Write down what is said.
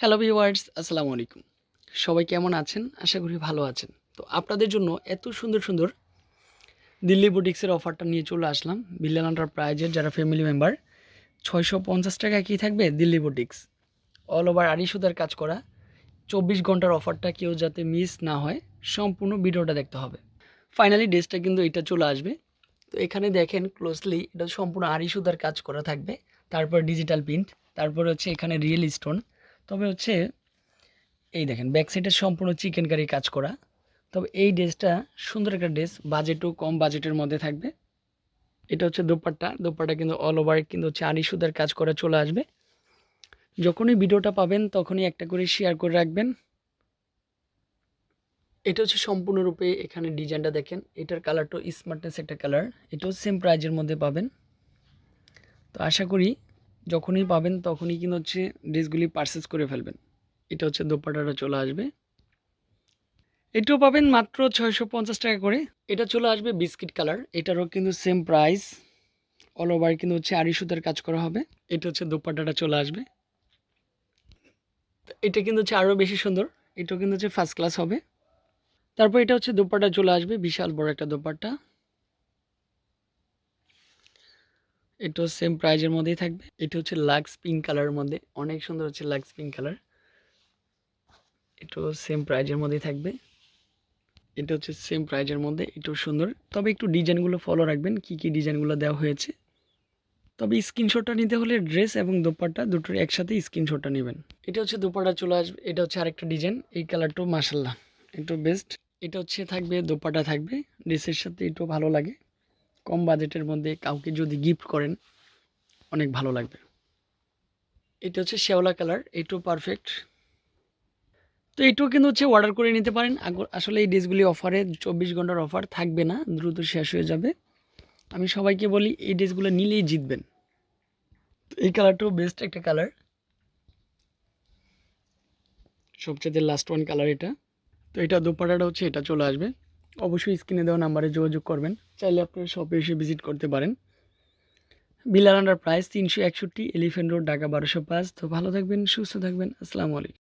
Hello viewers আসসালামু আলাইকুম সবাই কেমন আছেন? আশা করি ভালো আছেন। তো আপনাদের জন্য এত সুন্দর সুন্দর দিল্লি বুটিক্সের অফারটা নিয়ে চলে আসলাম। বিল্লাল প্রাইজের যারা ফ্যামিলি মেম্বার ছয়শো পঞ্চাশ টাকা কী থাকবে দিল্লি বুটিক্স? অল ওভার আড়ি কাজ করা, চব্বিশ ঘণ্টার অফারটা কেউ যাতে মিস না হয়, সম্পূর্ণ ভিডিওটা দেখতে হবে। ফাইনালি ড্রেসটা কিন্তু এটা চলে আসবে। তো এখানে দেখেন ক্লোজলি এটা সম্পূর্ণ আড়ি সুতার কাজ করা থাকবে। তারপর ডিজিটাল প্রিন্ট তারপর হচ্ছে এখানে রিয়েল স্টোন তবে হচ্ছে, এই দেখেন ব্যাক সাইডে সম্পূর্ণ চিকেন কারি কাজ করা। তবে এই ড্রেসটা সুন্দর একটা ড্রেস বাজেটও কম বাজেটের মধ্যে থাকবে। এটা হচ্ছে দোপাট্টা। দোপাট্টা কিন্তু অল ওভার কিন্তু হচ্ছে আড়ি সুতার কাজ করা চলে আসবে। যখনই ভিডিওটা পাবেন, তখনই একটা করে শেয়ার করে রাখবেন। এটা হচ্ছে সম্পূর্ণরূপে এখানে ডিজাইনটা দেখেন। এটার কালারটাও স্মার্টনেস একটা কালার এটাও সেম প্রাইজের মধ্যে পাবেন। তো আশা করি যখনই পাবেন তখনই কিন্তু হচ্ছে ড্রেসগুলি পারচেস করে ফেলবেন। এটা হচ্ছে দোপাটাটা চলে আসবে। এটাও পাবেন মাত্র ছয়শো পঞ্চাশ টাকা করে। এটা চলে আসবে বিস্কিট কালার। এটারও কিন্তু সেম প্রাইস অল ওভার কিন্তু হচ্ছে আড়ি সুতার কাজ করা হবে। এটা হচ্ছে দোপাটাটা চলে আসবে। এটা কিন্তু হচ্ছে আরও বেশি সুন্দর। এটাও কিন্তু হচ্ছে ফার্স্ট ক্লাস হবে। তারপর এটা হচ্ছে দোপাটা চলে আসবে। বিশাল বড় একটা দোপাট্টা। এটাও সেম প্রাইজের মধ্যেই থাকবে। এটা হচ্ছে লাক্স পিঙ্ক কালারের মধ্যে। অনেক সুন্দর হচ্ছে লাক্স পিঙ্ক কালার এটাও সেম প্রাইজের মধ্যেই থাকবে। এটা হচ্ছে সেম প্রাইজের মধ্যে। এটাও সুন্দর। তবে একটু ডিজাইনগুলো ফলো রাখবেন। কি কি ডিজাইনগুলো দেওয়া হয়েছে। তবে স্ক্রিনশটটা নিতে হলে ড্রেস এবং দোপাট্টা দুটোর একসাথে স্ক্রিনশটটা নেবেন। এটা হচ্ছে দোপাট্টা চলে আসবে। এটা হচ্ছে আরেকটা ডিজাইন এই কালারটাও মাসাল্লাহ একটু বেস্ট এটা হচ্ছে থাকবে, দোপাট্টা থাকবে। ড্রেসের সাথে একটু ভালো লাগে। কম বাজেটের মধ্যে কাউকে যদি গিফট করেন, অনেক ভালো লাগবে। এটা হচ্ছে শ্যাওলা কালার, এটাও পারফেক্ট তো এটাও কিন্তু হচ্ছে অর্ডার করে নিতে পারেন। আসলে এই ড্রেসগুলি অফারে চব্বিশ ঘণ্টার অফার থাকবে না, দ্রুত শেষ হয়ে যাবে। আমি সবাইকে বলি, এই ড্রেসগুলো নিলেই জিতবেন। এই কালারটাও বেস্ট একটা কালার। সবচেয়ে লাস্ট ওয়ান কালার এটা। তো এটা দোপাটাটা হচ্ছে, এটা চলে আসবে। অবশ্যই স্ক্রিনে দেওয়া নাম্বারে যোগাযোগ করবেন। চাইলে আপনারা শপে এসে ভিজিট করতে পারেন। বিলাল আন্ডার প্রাইস তিনশো একষট্টি এলিফেন্ট রোড ঢাকা বারোশো পাঁচ। তো ভালো থাকবেন, সুস্থ থাকবেন। আসসালামু আলাইকুম।